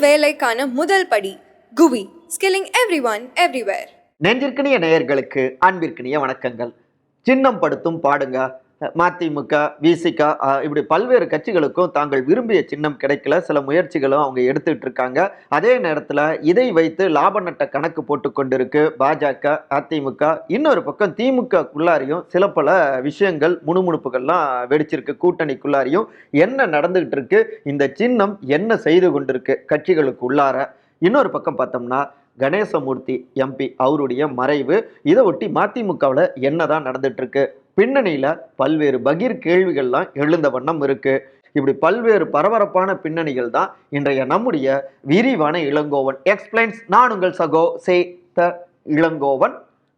வேலைக்கான முதல் படி GUVI skilling every one everywhere நெஞ்சிற்கினிய நேயர்களுக்கு அன்பிற்கினிய வணக்கங்கள். சின்னம் படுத்தும் பாடுங்க. மதிமுக விசிக இப்படி பல்வேறு கட்சிகளுக்கும் தாங்கள் விரும்பிய சின்னம் கிடைக்கல. சில முயற்சிகளும் அவங்க எடுத்துட்டு இருக்காங்க. அதே நேரத்தில் இதை வைத்து லாப நட்ட கணக்கு போட்டு கொண்டிருக்கு பாஜக அதிமுக. இன்னொரு பக்கம் திமுகக்குள்ளாரியும் சில பல விஷயங்கள் முணுமுணுப்புகள்லாம் வெடிச்சிருக்கு கூட்டணிக்குள்ளாரையும். என்ன நடந்துகிட்டு இருக்கு? இந்த சின்னம் என்ன செய்து கொண்டிருக்கு கட்சிகளுக்கு உள்ளார? இன்னொரு பக்கம் பார்த்தோம்னா கணேசமூர்த்தி எம்பி அவருடைய மறைவு. இதை ஒட்டி மதிமுகவில் என்னதான் நடந்துட்டு இருக்கு? பின்னணியில் பல்வேறு பகீர் கேள்விகள்லாம் எழுந்த வண்ணம் இருக்குது இப்படி பல்வேறு பரபரப்பான பின்னணிகள் தான் இன்றைய நம்முடைய விரிவான இளங்கோவன். எக்ஸ்பிளைன்ஸ் நான் உங்கள் சகோ சேத்த இளங்கோவன்.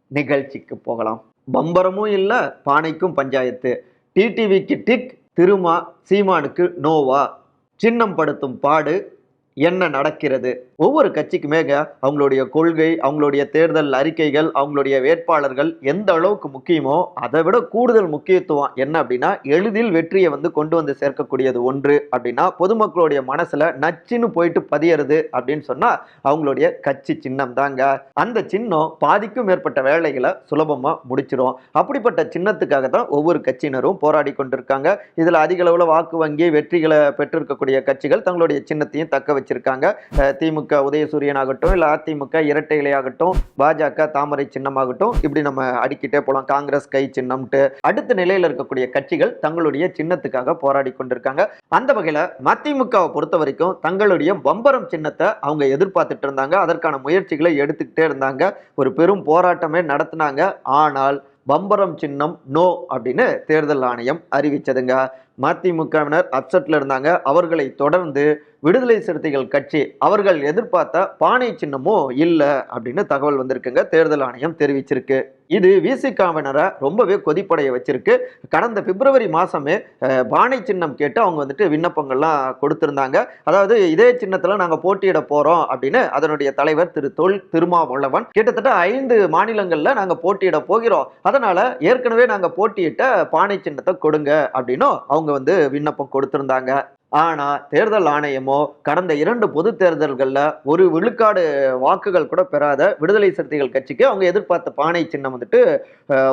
நிகழ்ச்சிக்கு போகலாம். பம்பரமும் இல்லை பானைக்கும் பஞ்சாயத்து. டிடிவிக்கு டிக் திருமா சீமானுக்கு நோவா. சின்னம் படுத்தும் பாடு என்ன நடக்கிறது? ஒவ்வொரு கட்சிக்குமே அவங்களுடைய கொள்கை அவங்களுடைய தேர்தல் அறிக்கைகள் அவங்களுடைய வேட்பாளர்கள் எந்த அளவுக்கு முக்கியமோ அதை விட கூடுதல் முக்கியத்துவம் என்ன அப்படின்னா எளிதில் வெற்றியை வந்து கொண்டு வந்து சேர்க்கக்கூடியது ஒன்று அப்படின்னா பொதுமக்களுடைய மனசுல நச்சுன்னு போயிட்டு பதியறது அப்படின்னு சொன்னா அவங்களுடைய கட்சி சின்னம் தாங்க. அந்த சின்னம் பாதிக்கும் மேற்பட்ட வேலைகளை சுலபமா முடிச்சிடும் அப்படிப்பட்ட சின்னத்துக்காக தான் ஒவ்வொரு கட்சியினரும் போராடி கொண்டிருக்காங்க. இதுல அதிக அளவுல வாக்கு வங்கி வெற்றிகளை பெற்றிருக்கக்கூடிய கட்சிகள் தங்களுடைய சின்னத்தையும் தக்க வச்சு ஆரம்பிச்சிருக்காங்க திமுக உதயசூரியன் ஆகட்டும் இல்லை அதிமுக இரட்டை இலையாகட்டும் பாஜக தாமரை சின்னமாகட்டும் இப்படி நம்ம அடிக்கிட்டே போகலாம் காங்கிரஸ் கை சின்னம்ட்டு. அடுத்த நிலையில் இருக்கக்கூடிய கட்சிகள் தங்களுடைய சின்னத்துக்காக போராடி கொண்டிருக்காங்க. அந்த வகையில் மதிமுகவை பொறுத்த வரைக்கும் தங்களுடைய பம்பரம் சின்னத்தை அவங்க எதிர்பார்த்துட்டு இருந்தாங்க. அதற்கான முயற்சிகளை எடுத்துக்கிட்டே இருந்தாங்க. ஒரு பெரும் போராட்டமே நடத்தினாங்க. ஆனால் பம்பரம் சின்னம் நோ அப்படின்னு தேர்தல் ஆணையம் அறிவிச்சதுங்க. மதிமுகவினர் அப்செட்ல இருந்தாங்க. அவர்களை தொடர்ந்து விடுதலை சிறுத்தைகள் கட்சி அவர்கள் எதிர்பார்த்த பானை சின்னமும் இல்லை அப்படின்னு தகவல் வந்திருக்குங்க. தேர்தல் ஆணையம் தெரிவிச்சிருக்கு. இது விசிகாவினரை ரொம்பவே கொதிப்படைய வச்சிருக்கு. கடந்த பிப்ரவரி மாதமே பானை சின்னம் கேட்டு அவங்க வந்துட்டு விண்ணப்பங்கள்லாம் கொடுத்துருந்தாங்க. அதாவது இதே சின்னத்தில் நாங்கள் போட்டியிட போகிறோம் அப்படின்னு அதனுடைய தலைவர் திரு தொல் திருமாவளவன் கிட்டத்தட்ட ஐந்து மாநிலங்களில் நாங்கள் போட்டியிட போகிறோம். அதனால் ஏற்கனவே நாங்கள் போட்டியிட்ட பானை சின்னத்தை கொடுங்க அப்படின்னும் அவங்க வந்து விண்ணப்பம் கொடுத்துருந்தாங்க. ஆனால் தேர்தல் ஆணையமோ கடந்த இரண்டு பொது தேர்தல்களில் ஒரு விழுக்காடு வாக்குகள் கூட பெறாத விடுதலை சிறுத்தைகள் கட்சிக்கு அவங்க எதிர்பார்த்த பானை சின்னம் வந்துட்டு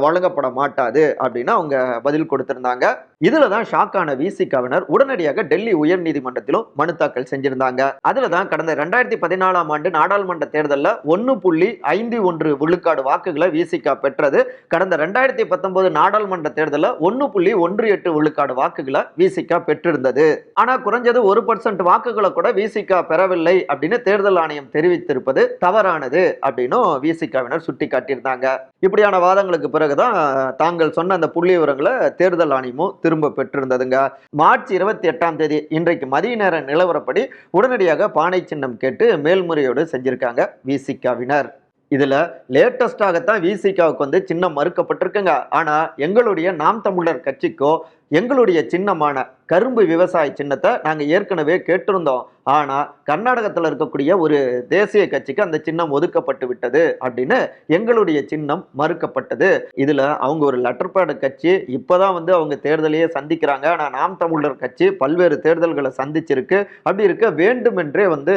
வழங்கப்பட மாட்டாது அப்படின்னு அவங்க பதில் கொடுத்துருந்தாங்க. இதுல தான் ஷாக்கான விசிகாவினர் உடனடியாக டெல்லி உயர் நீதிமன்றத்திலும் மனு தாக்கல் செஞ்சிருந்தாங்க. அதுல தான் கடந்த ரெண்டாயிரத்தி பதினாலாம் ஆண்டு நாடாளுமன்ற தேர்தலில் ஒன்று புள்ளி ஐந்து ஒன்று விழுக்காடு வாக்குகளை விசிகா பெற்றது. கடந்த ரெண்டாயிரத்தி பத்தொன்பது நாடாளுமன்ற தேர்தலில் ஒன்று புள்ளி ஒன்று எட்டு விழுக்காடு வாக்குகளை விசிகா பெற்றிருந்தது. ஆனா குறைஞ்சது ஒரு பர்சன்ட் வாக்குகளை கூட விசிகா பெறவில்லை அப்படின்னு தேர்தல் ஆணையம் தெரிவித்திருப்பது தவறானது அப்படின்னும் விசிகாவினர் சுட்டி காட்டியிருந்தாங்க இப்படியான வாதங்களுக்கு பிறகுதான் தாங்கள் சொன்ன அந்த புள்ளி விவரங்களை தேர்தல் ஆணையமும் திரும்ப பெற்றிருந்ததுங்க. மார்ச் இருபத்தி எட்டாம் தேதி இன்றைக்கு மதிய நேர நிலவரப்படி உடனடியாக பானை சின்னம் கேட்டு மேல்முறையோடு செஞ்சிருக்காங்க விசிகாவினர் இதில் லேட்டஸ்டாகத்தான் விசிகாவுக்கு வந்து சின்னம் மறுக்கப்பட்டிருக்குங்க. ஆனால் எங்களுடைய நாம் தமிழர் கட்சிக்கோ எங்களுடைய சின்னமான கரும்பு விவசாய சின்னத்தை நாங்கள் ஏற்கனவே கேட்டிருந்தோம். ஆனால் கர்நாடகத்தில் இருக்கக்கூடிய ஒரு தேசிய கட்சிக்கு அந்த சின்னம் ஒதுக்கப்பட்டு விட்டது அப்படின்னு எங்களுடைய சின்னம் மறுக்கப்பட்டது. இதில் அவங்க ஒரு லெட்டர்பேடு கட்சி கட்சி இப்பதான் வந்து அவங்க தேர்தலையே சந்திக்கிறாங்க. ஆனால் நாம் தமிழர் கட்சி பல்வேறு தேர்தல்களை சந்திச்சிருக்கு. அப்படி இருக்க வேண்டுமென்றே வந்து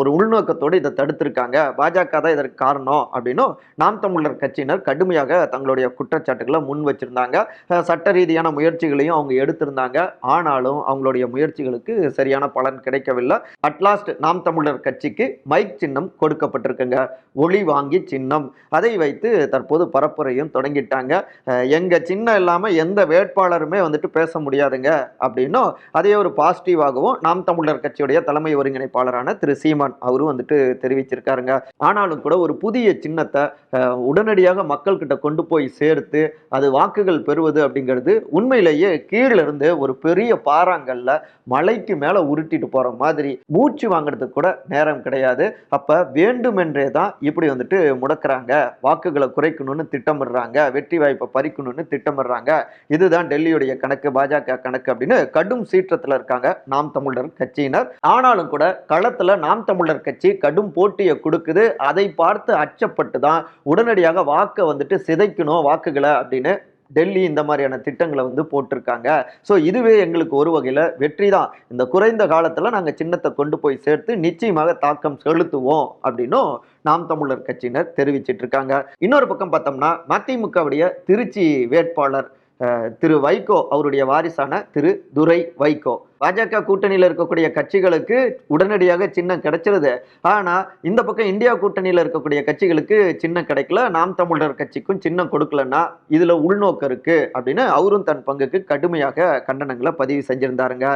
ஒரு உள்நோக்கத்தோடு இதை தடுத்திருக்காங்க. பாஜக தான் இதற்கு காரணம் அப்படின்னும் நாம் தமிழர் கட்சியினர் கடுமையாக தங்களுடைய குற்றச்சாட்டுகளை முன் வச்சிருந்தாங்க. சட்ட ரீதியான முயற்சிகளையும் அவங்க எடுத்திருந்தாங்க. ஆனாலும் அவங்களுடைய முயற்சிகளுக்கு சரியான பலன் கிடைக்கவில்லை. அட்லாஸ்ட் நாம் தமிழர் கட்சிக்கு மைக் சின்னம் கொடுக்கப்பட்டிருக்குங்க. ஒளி வாங்கி சின்னம். அதை வைத்து தற்போது பரப்புரையும் தொடங்கிட்டாங்க. எங்கள் எங்க சின்னம் இல்லாமல் எந்த வேட்பாளருமே வந்துட்டு பேச முடியாதுங்க. அப்படின்னும் அதே ஒரு பாசிட்டிவாகவும் நாம் தமிழர் கட்சியுடைய தலைமை ஒருங்கிணைப்பாளரான திரு சீமான் அவரும் வந்துட்டு தெரிவிச்சிருக்காருங்க. ஆனாலும் கூட ஒரு புதிய சின்னத்தை உடனடியாக மக்கள்கிட்ட கொண்டு போய் சேர்த்து அது வாக்குகள் பெறுவது அப்படிங்கிறது உண்மையிலேயே கீழே இருந்து ஒரு பெரிய பாறாங்கல்ல மலைக்கு மேல உருட்டிட்டு போற மாதிரி மூச்சு வாங்குறதுக்கு கூட நேரம் கிடையாது. அப்ப வேண்டுமென்றே தான் இப்படி வந்துட்டு முடக்கிறாங்க. வாக்குகளை குறைக்கணும்னு திட்டமிடுறாங்க. வெற்றி வாய்ப்பை பறிக்கணும்னு திட்டமிடுறாங்க. இதுதான் டெல்லியுடைய கணக்கு பாஜக கணக்கு அப்படின்னு கடும் சீற்றத்துல இருக்காங்க. நாம் தமிழர் கட்சியினர். ஆனாலும் கூட களத்துல நாம் தமிழர் கட்சி கடும் போட்டியை கொடுக்குது. அதை பார்த்து அச்சப்பட்டு தான் உடனடியாக வாக்கை வந்துட்டு சிதைக்கணும் வாக்குகளை அப்படின்னு டெல்லி இந்த மாதிரியான திட்டங்களை வந்து போட்டிருக்காங்க. ஸோ இதுவே எங்களுக்கு ஒரு வகையில் வெற்றி தான் இந்த குறைந்த காலத்தில் நாங்கள் சின்னத்தை கொண்டு போய் சேர்த்து நிச்சயமாக தாக்கம் செலுத்துவோம் அப்படின்னும் நாம் தமிழர் கட்சியினர் தெரிவிச்சிட்டு இருக்காங்க. இன்னொரு பக்கம் பார்த்தோம்னா மதிமுகவுடைய திருச்சி வேட்பாளர் திரு வைகோ அவருடைய வாரிசான திரு துரை வைகோ. பாஜக கூட்டணியில் இருக்கக்கூடிய கட்சிகளுக்கு உடனடியாக சின்னம் கிடைச்சிருது. ஆனால் இந்த பக்கம் இந்தியா கூட்டணியில் இருக்கக்கூடிய கட்சிகளுக்கு சின்னம் கிடைக்கல. நாம் தமிழர் கட்சிக்கும் சின்னம் கொடுக்கலன்னா இதில் உள்நோக்கம் இருக்குது அப்படின்னு அவரும் தன் பங்குக்கு கடுமையாக கண்டனங்களை பதிவு செஞ்சிருந்தாருங்க.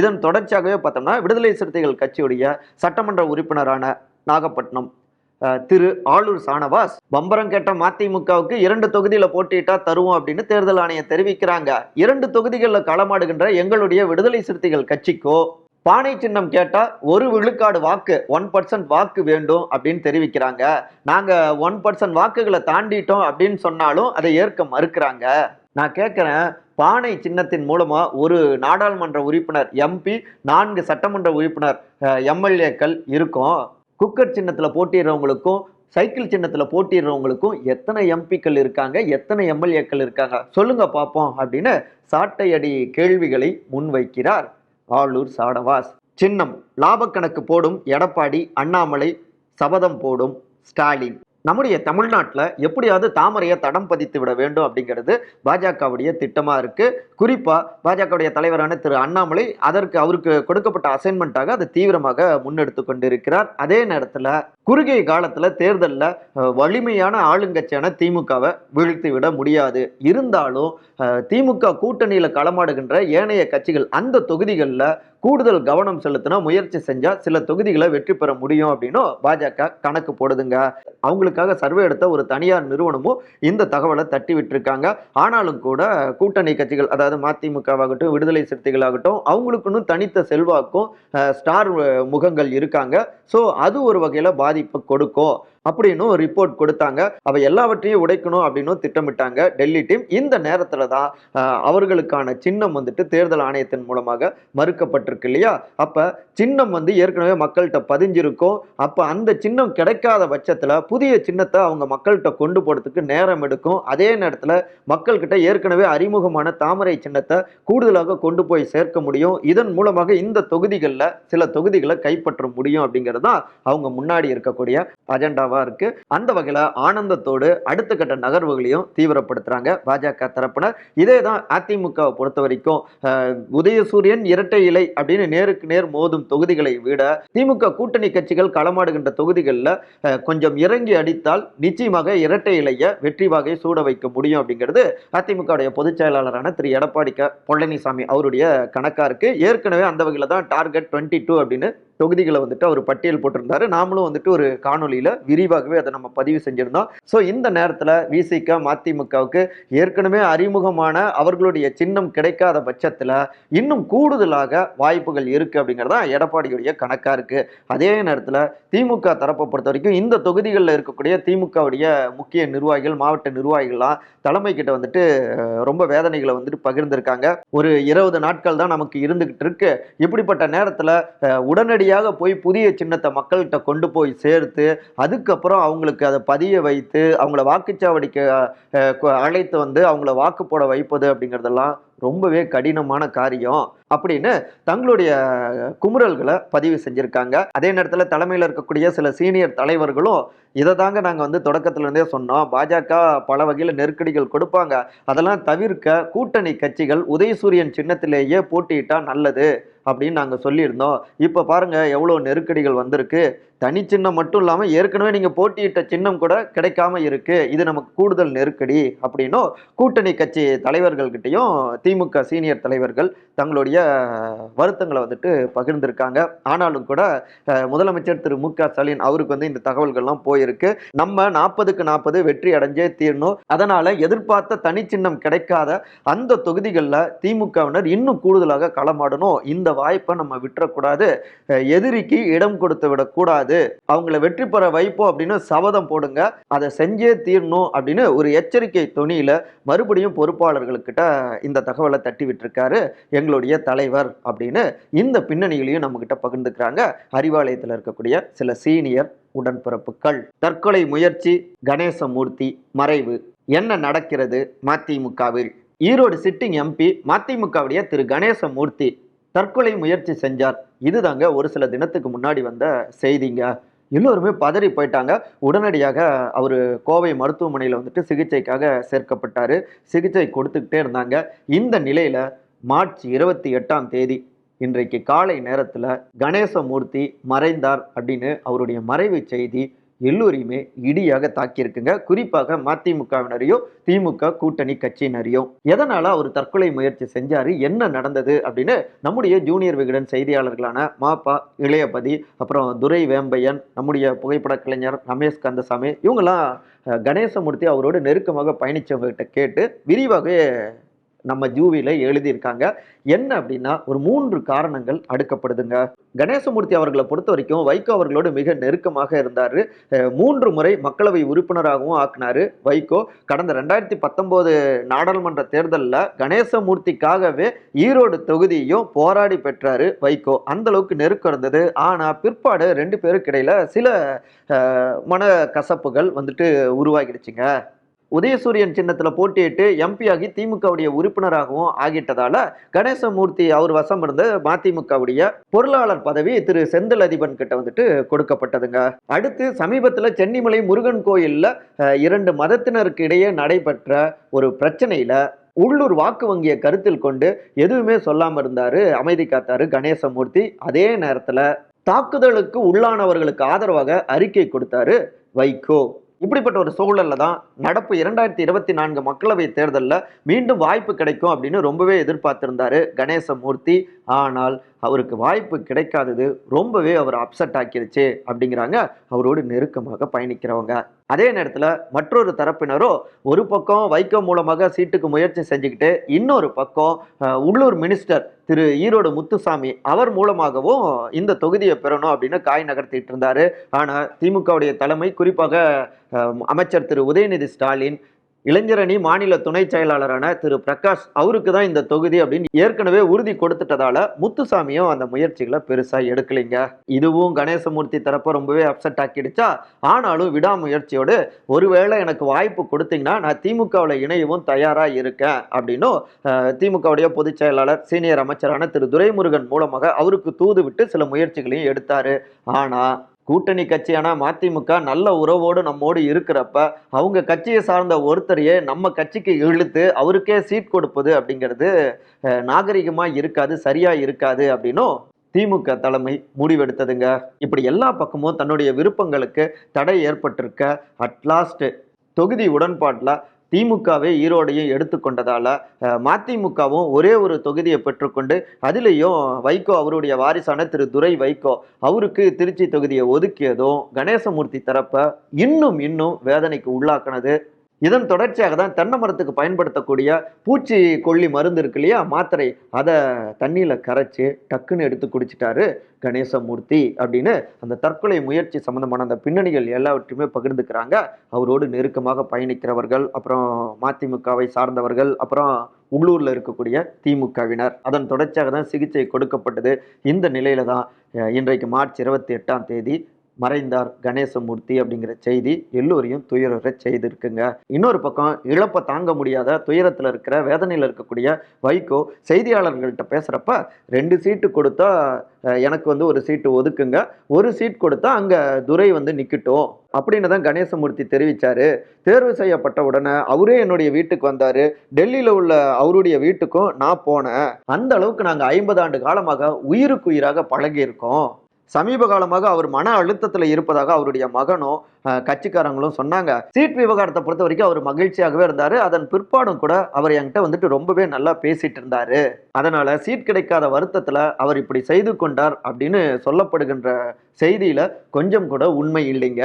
இதன் தொடர்ச்சியாகவே பார்த்தோம்னா விடுதலை சிறுத்தைகள் கட்சியுடைய சட்டமன்ற உறுப்பினரான நாகப்பட்டினம் திரு ஆளூர் சானவாஸ் பம்பரம் கேட்ட மதிமுகவுக்கு இரண்டு தொகுதியில் போட்டியிட்டா தருவோம் அப்படின்னு தேர்தல் ஆணையம் தெரிவிக்கிறாங்க. இரண்டு தொகுதிகளில் களமாடுகின்ற எங்களுடைய விடுதலை சிறுத்தைகள் கட்சிக்கோ பானை சின்னம் கேட்டால் ஒரு விழுக்காடு வாக்கு ஒன் பர்சன்ட் வாக்கு வேண்டும் அப்படின்னு தெரிவிக்கிறாங்க. நாங்கள் ஒன் பர்சன்ட் வாக்குகளை தாண்டிட்டோம் அப்படின்னு சொன்னாலும் அதை ஏற்க மறுக்கிறாங்க. நான் கேட்குறேன் பானை சின்னத்தின் மூலமாக ஒரு நாடாளுமன்ற உறுப்பினர் எம்பி நான்கு சட்டமன்ற உறுப்பினர் எம்எல்ஏக்கள் இருக்கும். குக்கர் சின்னத்தில் போட்டிடுறவங்களுக்கும் சைக்கிள் சின்னத்தில் போட்டிடுறவங்களுக்கும் எத்தனை எம்பிக்கள் இருக்காங்க எத்தனை எம்எல்ஏக்கள் இருக்காங்க சொல்லுங்க பார்ப்போம் அப்படின்னு சாட்டையடி கேள்விகளை முன்வைக்கிறார் ஆளூர் சாடவாஸ் சின்னம் லாபக்கணக்கு போடும் எடப்பாடி அண்ணாமலை சபதம் போடும் ஸ்டாலின். நம்முடைய தமிழ்நாட்டில் எப்படியாவது தாமரையை தடம் பதித்து விட வேண்டும் அப்படிங்கிறது பாஜகவுடைய திட்டமாக இருக்குது குறிப்பாக பாஜகவுடைய தலைவரான திரு அண்ணாமலை அதற்கு அவருக்கு கொடுக்கப்பட்ட அசைன்மெண்ட்டாக அதை தீவிரமாக முன்னெடுத்து கொண்டிருக்கிறார். அதே நேரத்தில் குறுகிய காலத்தில் தேர்தலில் வலிமையான ஆளுங்கட்சியான திமுகவை வீழ்த்தி விட முடியாது. இருந்தாலும் திமுக கூட்டணியில் களமாடுகின்ற ஏனைய கட்சிகள் அந்த தொகுதிகளில் கூடுதல் கவனம் செலுத்தினா முயற்சி செஞ்சால் சில தொகுதிகளை வெற்றி பெற முடியும் அப்படின்னும் பாஜக கணக்கு போடுதுங்க. அவங்களுக்காக சர்வே எடுத்த ஒரு தனியார் நிறுவனமும் இந்த தகவலை தட்டி விட்டுருக்காங்க ஆனாலும் கூட கூட்டணி கட்சிகள் அதாவது மதிமுகவாகட்டும் விடுதலை சிறுத்தைகளாகட்டும் அவங்களுக்குன்னு தனித்த செல்வாக்கும் ஸ்டார் முகங்கள் இருக்காங்க. ஸோ அது ஒரு வகையில் பாதிப்பு கொடுக்கும் அப்படின்னு ரிப்போர்ட் கொடுத்தாங்க. அவ எல்லாவற்றையும் உடைக்கணும் அப்படின்னு திட்டமிட்டாங்க. டெல்லி டீம் இந்த நேரத்தில் தான் அவர்களுக்கான சின்னம் வந்துட்டு தேர்தல் ஆணையத்தின் மூலமாக மறுக்கப்பட்டிருக்கு இல்லையா? அப்போ சின்னம் வந்து ஏற்கனவே மக்கள்கிட்ட பதிஞ்சிருக்கும். அப்போ அந்த சின்னம் கிடைக்காத பட்சத்தில் புதிய சின்னத்தை அவங்க மக்கள்கிட்ட கொண்டு போகிறதுக்கு நேரம் எடுக்கும். அதே நேரத்தில் மக்கள்கிட்ட ஏற்கனவே அறிமுகமான தாமரை சின்னத்தை கூடுதலாக கொண்டு போய் சேர்க்க முடியும். இதன் மூலமாக இந்த தொகுதிகளில் சில தொகுதிகளை கைப்பற்ற முடியும் அப்படிங்கிறது தான் அவங்க முன்னாடி இருக்கக்கூடிய அஜெண்டாவா இருக்கு. அந்த வகையில் ஆனந்தத்தோடு அடுத்த கட்ட நகர்வுகளையும் தீவிரப்படுத்துறாங்க பாஜக தரப்பினர். இதே தான் அதிமுகவை பொறுத்த வரைக்கும் உதயசூரியன் இரட்டை இலை அப்படின்னு நேருக்கு நேர் மோதும் தொகுதிகளை விட திமுக கூட்டணி கட்சிகள் களமாடுகின்ற தொகுதிகளில் கொஞ்சம் இறங்கி அடித்தால் நிச்சயமாக இரட்டை இலையை வெற்றி வாகை சூட வைக்க முடியும் அப்படிங்கிறது அதிமுகவுடைய பொதுச் செயலாளரான திரு. எடப்பாடி க பழனிசாமி அவருடைய கணக்காக இருக்கு. ஏற்கனவே அந்த வகையில் தான் டார்கெட் டுவெண்ட்டி டூ அப்படின்னு தொகுதிகளை வந்துட்டு அவர் பட்டியல் போட்டிருந்தாரு. நாமளும் வந்துட்டு ஒரு காணொலியில விரிவாகவே அதை நம்ம பதிவு செஞ்சிருந்தோம். ஸோ இந்த நேரத்தில் விசிக மதிமுகவுக்கு ஏற்கனவே அறிமுகமான அவர்களுடைய சின்னம் கிடைக்காத பட்சத்தில் இன்னும் கூடுதலாக வாய்ப்புகள் இருக்கு அப்படிங்கிறதா எடப்பாடியுடைய கணக்கா இருக்கு. அதே நேரத்தில் திமுக தரப்பை பொறுத்த வரைக்கும் இந்த தொகுதிகளில் இருக்கக்கூடிய திமுகவுடைய முக்கிய நிர்வாகிகள் மாவட்ட நிர்வாகிகள்லாம் தலைமை கிட்ட வந்துட்டு ரொம்ப வேதனைகளை வந்துட்டு பகிர்ந்திருக்காங்க. ஒரு இருபது நாட்கள் தான் நமக்கு இருந்துகிட்டு இருக்கு. இப்படிப்பட்ட நேரத்தில் உடனடி உடனடியாக போய் புதிய சின்னத்தை மக்கள்கிட்ட கொண்டு போய் சேர்த்து அதுக்கப்புறம் அவங்களுக்கு அதை பதிய வைத்து அவங்கள வாக்குச்சாவடிக்கு அழைத்து வந்து அவங்கள வாக்கு போட வைப்பது அப்படிங்கிறதெல்லாம் ரொம்பவே கடினமான காரியம் அப்படின்னு தங்களுடைய குமுறல்களை பதிவு செஞ்சுருக்காங்க. அதே நேரத்தில் தலைமையில் இருக்கக்கூடிய சில சீனியர் தலைவர்களும் இதை தாங்க நாங்கள் வந்து தொடக்கத்துலேருந்தே சொன்னோம். பாஜக பல வகையில் நெருக்கடிகள் கொடுப்பாங்க. அதெல்லாம் தவிர்க்க கூட்டணி கட்சிகள் உதயசூரியன் சின்னத்திலேயே போட்டியிட்டால் நல்லது. அப்படின்னு நாங்கள் சொல்லியிருந்தோம். இப்போ பாருங்கள் எவ்வளோ நெருக்கடிகள் வந்திருக்கு. தனி சின்னம் மட்டும் இல்லாமல் ஏற்கனவே நீங்கள் போட்டியிட்ட சின்னம் கூட கிடைக்காம இருக்கு. இது நமக்கு கூடுதல் நெருக்கடி அப்படின்னும் கூட்டணி கட்சி தலைவர்கள்கிட்டையும் திமுக சீனியர் தலைவர்கள் தங்களுடைய வருத்தங்களை வந்துட்டு பகிர்ந்திருக்காங்க. ஆனாலும் கூட முதலமைச்சர் திரு. மு. க. ஸ்டாலின் அவருக்கு வந்து இந்த தகவல்கள்லாம் போயிருக்கு. நம்ம நாற்பதுக்கு நாற்பது வெற்றி அடைஞ்சே தீரணும். அதனால எதிர்பார்த்த தனி சின்னம் கிடைக்காத அந்த தொகுதிகளில் திமுகவினர் இன்னும் கூடுதலாக களமாடணும். இந்த வாய்ப்பை நம்ம விட்டுறக்கூடாது. எதிரிக்கு இடம் கொடுத்து விடக்கூடாது. அவங்கள வெற்றி பெற வைப்போம் அப்படின்னு சபதம் போடுங்க. அதை செஞ்சே தீரணும் அப்படின்னு ஒரு எச்சரிக்கை துணியில் மறுபடியும் பொறுப்பாளர்கள்கிட்ட இந்த தகவலை தட்டி விட்டுருக்காரு எங்களுடைய தலைவர் அப்படின்னு இந்த பின்னணிகளையும் நம்மகிட்ட பகிர்ந்துக்கிறாங்க. அறிவாலயத்தில் இருக்கக்கூடிய சில சீனியர் உடன்பிறப்புகள். தற்கொலை முயற்சி கணேசமூர்த்தி மறைவு. என்ன நடக்கிறது மதிமுகவில்? ஈரோடு சிட்டிங் எம்பி மதிமுகவுடைய திரு கணேசமூர்த்தி தற்கொலை முயற்சி செஞ்சார். இதுதாங்க ஒரு சில தினத்துக்கு முன்னாடி வந்த செய்திங்க. எல்லோருமே பதறி போயிட்டாங்க. உடனடியாக அவர் கோவை மருத்துவமனையில் வந்துட்டு சிகிச்சைக்காக சேர்க்கப்பட்டார். சிகிச்சை கொடுத்துக்கிட்டே இருந்தாங்க. இந்த நிலையில் மார்ச் இருபத்தி எட்டாம் தேதி இன்றைக்கு காலை நேரத்தில் கணேசமூர்த்தி மறைந்தார் அப்படின்னு அவருடைய மறைவு செய்தி எல்லோரையுமே இடியாக தாக்கியிருக்குங்க. குறிப்பாக மதிமுகவினரையும் திமுக கூட்டணி கட்சியினரையும் எதனால அவர் தற்கொலை முயற்சி செஞ்சாரு? என்ன நடந்தது? அப்படின்னு நம்முடைய ஜூனியர் விகடன் செய்தியாளர்களான மாப்பா இளையபதி அப்புறம் துரை வேம்பையன் நம்முடைய புகைப்பட கலைஞர் ரமேஷ் கந்தசாமி இவங்கெல்லாம் கணேசமூர்த்தி அவரோடு நெருக்கமாக பயணித்தவங்ககிட்ட கேட்டு விரிவாகவே நம்ம ஜூவில எழுதியிருக்காங்க. என்ன அப்படின்னா ஒரு மூன்று காரணங்கள் அடுக்கப்படுதுங்க. கணேசமூர்த்தி அவர்களை பொறுத்த வரைக்கும் வைகோ அவர்களோடு மிக நெருக்கமாக இருந்தார். மூன்று முறை மக்களவை உறுப்பினராகவும் ஆக்குனாரு வைகோ. கடந்த ரெண்டாயிரத்தி பத்தொம்போது நாடாளுமன்ற தேர்தலில் கணேசமூர்த்திக்காகவே ஈரோடு தொகுதியையும் போராடி பெற்றாரு வைகோ. அந்த அளவுக்கு நெருக்கம் இருந்தது. ஆனால் பிற்பாடு ரெண்டு பேருக்கு இடையில சில மன கசப்புகள் வந்துட்டு உருவாகிடுச்சுங்க. உதயசூரியன் சின்னத்தில் போட்டியிட்டு எம்பி ஆகி திமுகவுடைய உறுப்பினராகவும் ஆகிட்டதால கணேசமூர்த்தி அவர் வசம் இருந்த மதிமுகவுடைய பொருளாளர் பதவி திரு செந்தில் அதிபன் கிட்ட வந்துட்டு கொடுக்கப்பட்டதுங்க. அடுத்து சமீபத்தில் சென்னிமலை முருகன் கோயிலில் இரண்டு மதத்தினருக்கு இடையே நடைபெற்ற ஒரு பிரச்சனையில உள்ளூர் வாக்கு வங்கியை கருத்தில் கொண்டு எதுவுமே சொல்லாமல் இருந்தாரு அமைதி காத்தாரு கணேசமூர்த்தி. அதே நேரத்தில் தாக்குதலுக்கு உள்ளானவர்களுக்கு ஆதரவாக அறிக்கை கொடுத்தாரு வைகோ. இப்படிப்பட்ட ஒரு சூழலில் தான் நடப்பு இரண்டாயிரத்தி இருபத்தி நான்கு மக்களவை தேர்தலில் மீண்டும் வாய்ப்பு கிடைக்கும் அப்படின்னு ரொம்பவே எதிர்பார்த்திருந்தாரு கணேசமூர்த்தி. ஆனால் அவருக்கு வாய்ப்பு கிடைக்காதது ரொம்பவே அவர் அப்செட் ஆக்கிருச்சு அப்படிங்கிறாங்க. அவரோடு நெருக்கமாக பயணிக்கிறவங்க. அதே நேரத்தில் மற்றொரு தரப்பினரோ ஒரு பக்கம் வைகோ மூலமாக சீட்டுக்கு முயற்சி செஞ்சுக்கிட்டு இன்னொரு பக்கம் உள்ளூர் மினிஸ்டர் திரு ஈரோடு முத்துசாமி அவர் மூலமாகவும் இந்த தொகுதியை பெறணும் அப்படின்னு காய் நகர்த்திட்டு இருந்தாரு. ஆனால் திமுகவுடைய தலைமை குறிப்பாக அமைச்சர் திரு உதயநிதி ஸ்டாலின் இளைஞரணி மாநில துணை செயலாளரான திரு பிரகாஷ் அவருக்கு தான் இந்த தொகுதி அப்படின்னு ஏற்கனவே உறுதி கொடுத்துட்டதால முத்துசாமியும் அந்த முயற்சிகளை பெருசா எடுக்கலைங்க. இதுவும் கணேசமூர்த்தி தரப்ப ரொம்பவே அப்செட் ஆக்கிடுச்சா? ஆனாலும் விடாமுயற்சியோடு ஒருவேளை எனக்கு வாய்ப்பு கொடுத்தீங்கன்னா நான் திமுகவில் இணையவும் தயாரா இருக்கேன் அப்படின்னும் திமுகவுடைய பொதுச் செயலாளர் சீனியர் அமைச்சரான திரு துரைமுருகன் மூலமாக அவருக்கு தூது விட்டு சில முயற்சிகளையும் எடுத்தாரு. ஆனா கூட்டணி கட்சியான மதிமுக நல்ல உறவோடு நம்மோடு இருக்கிறப்ப அவங்க கட்சியை சார்ந்த ஒருத்தரையே நம்ம கட்சிக்கு இழுத்து அவருக்கே சீட் கொடுப்பது அப்படிங்கிறது நாகரிகமாக இருக்காது சரியாக இருக்காது அப்படின்னும் திமுக தலைமை முடிவெடுத்ததுங்க. இப்படி எல்லா பக்கமும் தன்னுடைய விருப்பங்களுக்கு தடை ஏற்பட்டிருக்க அட்லாஸ்ட் தொகுதி உடன்பாட்டில் திமுகவே ஈரோடையும் எடுத்துக்கொண்டதால மதிமுகவும் ஒரே ஒரு தொகுதியை பெற்றுக்கொண்டு அதிலேயும் வைகோ அவருடைய வாரிசான திரு துரை வைகோ அவருக்கு திருச்சி தொகுதியை ஒதுக்கியதும் கணேசமூர்த்தி தரப்ப இன்னும் இன்னும் வேதனைக்கு உள்ளாக்குனது இதன் தொடர்ச்சியாக தான் தென்னை மரத்துக்கு பயன்படுத்தக்கூடிய பூச்சி கொல்லி மருந்து இருக்கு இல்லையா? மாத்திரை. அதை தண்ணியில் கரைச்சி டக்குன்னு எடுத்து குடிச்சிட்டாரு கணேசமூர்த்தி அப்படின்னு அந்த தற்கொலை முயற்சி சம்பந்தமான அந்த பின்னணிகள் எல்லாவற்றையுமே பகிர்ந்துக்கிறாங்க. அவரோடு நெருக்கமாக பயணிக்கிறவர்கள் அப்புறம் மதிமுகவை சார்ந்தவர்கள் அப்புறம் உள்ளூரில் இருக்கக்கூடிய திமுகவினர். அதன் தொடர்ச்சியாக தான் சிகிச்சை கொடுக்கப்பட்டது. இந்த நிலையில தான் இன்றைக்கு மார்ச் இருபத்தி எட்டாம் தேதி மறைந்தார் கணேசமூர்த்தி அப்படிங்கிற செய்தி எல்லோரையும் துயரற செய்திருக்குங்க. இன்னொரு பக்கம் இழப்பை தாங்க முடியாத துயரத்தில் இருக்கிற வேதனையில் இருக்கக்கூடிய வைகோ செய்தியாளர்கள்ட்ட பேசுகிறப்ப ரெண்டு சீட்டு கொடுத்தா எனக்கு வந்து ஒரு சீட்டு ஒதுக்குங்க. ஒரு சீட் கொடுத்தா அங்கே துரை வந்து நிற்கட்டும் அப்படின்னு தான் கணேசமூர்த்தி தெரிவித்தார் தேர்வு செய்யப்பட்ட உடனே அவரே என்னுடைய வீட்டுக்கு வந்தார். டெல்லியில் உள்ள அவருடைய வீட்டுக்கும் நான் போனேன். அந்த அளவுக்கு நாங்கள் ஐம்பது ஆண்டு காலமாக உயிருக்கு உயிராக பழகியிருக்கோம். சமீப காலமாக அவர் மன அழுத்தத்தில் இருப்பதாக அவருடைய மகனும் கட்சிக்காரங்களும் சொன்னாங்க. சீட் விவகாரத்தை பொறுத்த வரைக்கும் அவர் மகிழ்ச்சியாகவே இருந்தார். அதன் பிற்பாடும் கூட அவர் என்கிட்ட வந்துட்டு ரொம்பவே நல்லா பேசிட்டு இருந்தார். அதனால் சீட் கிடைக்காத வருத்தத்தில் அவர் இப்படி செய்து கொண்டார் அப்படின்னு சொல்லப்படுகின்ற செய்தியில் கொஞ்சம் கூட உண்மை இல்லைங்க.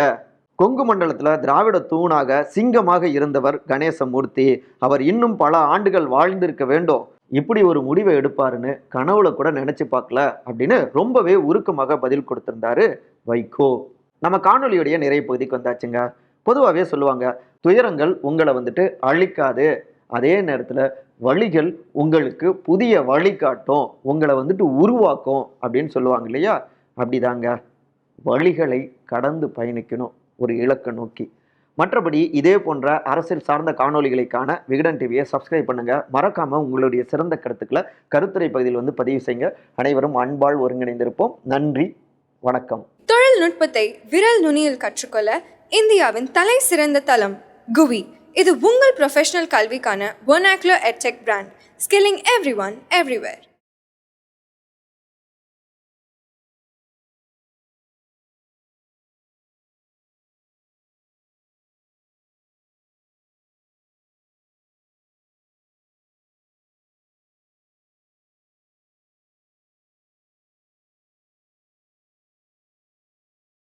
கொங்கு மண்டலத்தில் திராவிட தூணாக சிங்கமாக இருந்தவர் கணேசமூர்த்தி. அவர் இன்னும் பல ஆண்டுகள் வாழ்ந்திருக்க வேண்டும். இப்படி ஒரு முடிவை எடுப்பாருன்னு கனவுல கூட நினைச்சு பார்க்கல அப்படின்னு ரொம்பவே உருக்கமாக பதில் கொடுத்திருந்தாரு வைகோ. நம்ம காணொலியுடைய நிறைய பகுதிக்கு வந்தாச்சுங்க. பொதுவாகவே சொல்லுவாங்க துயரங்கள் உங்களை வந்துட்டு அழிக்காது. அதே நேரத்தில் வழிகள் உங்களுக்கு புதிய வழிகாட்டும் உங்களை வந்துட்டு உருவாக்கும் அப்படின்னு சொல்லுவாங்க இல்லையா? அப்படிதாங்க. வழிகளை கடந்து பயணிக்கணும் ஒரு இலக்கை நோக்கி. மற்றபடி இதே போன்ற அரசியல் சார்ந்த காணொளிகளுக்கான விகடன் டிவியை சப்ஸ்கிரைப் பண்ணுங்க. மறக்காம உங்களுடைய சிறந்த கருத்துக்களை கருத்துரை பகுதியில் வந்து பதிவு செய்யுங்க. அனைவரும் அன்பால் ஒருங்கிணைந்திருப்போம். நன்றி வணக்கம். தொழில்நுட்பத்தை விரல் நுனியில் கற்றுக்கொள்ள இந்தியாவின் தலை சிறந்த தளம் குவி. இது உங்கள் ப்ரொஃபஷனல் கல்விக்கான ஒனாக்லோ எட்செக் brand skilling every one everywhere